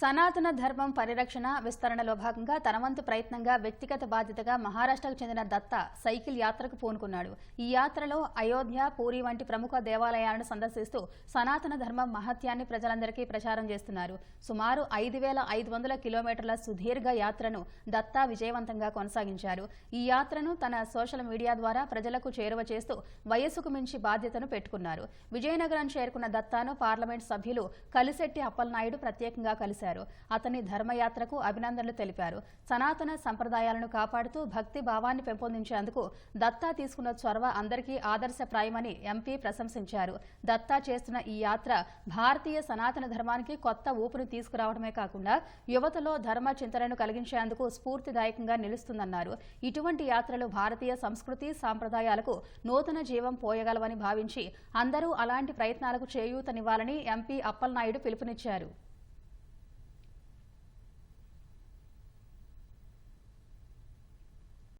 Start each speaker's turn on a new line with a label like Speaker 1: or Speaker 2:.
Speaker 1: సనాతన ధర్మం పరిరక్షణ విస్తరణలో భాగంగా తనవంతు ప్రయత్నంగా వ్యక్తిగత బాధ్యతగా మహారాష్ట్రకు చెందిన దత్త సైకిల్ యాత్రకు పూనుకున్నాడు. ఈ యాత్రలో అయోధ్య పూరి వంటి ప్రముఖ దేవాలయాలను సందర్శిస్తూ సనాతన ధర్మం మహత్యాన్ని ప్రజలందరికీ ప్రచారం చేస్తున్నారు. సుమారు ఐదు వేల ఐదు వందల కిలోమీటర్ల సుదీర్ఘ యాత్రను దత్తా విజయవంతంగా కొనసాగించారు. ఈ యాత్రను తన సోషల్ మీడియా ద్వారా ప్రజలకు చేరువ చేస్తూ వయస్సుకు మించి బాధ్యతను పెట్టుకున్నారు. విజయనగరం చేరుకున్న దత్తాను పార్లమెంట్ సభ్యులు కలిశెట్టి అప్పలనాయుడు ప్రత్యేకంగా కలిశారు. అతని ధర్మయాత్రకు అభినందనలు తెలిపారు. సనాతన సంప్రదాయాలను కాపాడుతూ భక్తి భావాన్ని పెంపొందించేందుకు దత్తా తీసుకున్న చొరవ అందరికీ ఆదర్శప్రాయమని ఎంపీ ప్రశంసించారు. దత్తా చేస్తున్న ఈ యాత్ర భారతీయ సనాతన ధర్మానికి కొత్త ఊపును తీసుకురావడమే కాకుండా యువతలో ధర్మ చింతనను కలిగించేందుకు స్ఫూర్తిదాయకంగా నిలుస్తుందన్నారు. ఇటువంటి యాత్రలు భారతీయ సంస్కృతి సాంప్రదాయాలకు నూతన జీవం పోయగలవని భావించి అందరూ అలాంటి ప్రయత్నాలకు చేయూతనివ్వాలని ఎంపీ అప్పలనాయుడు పిలుపునిచ్చారు.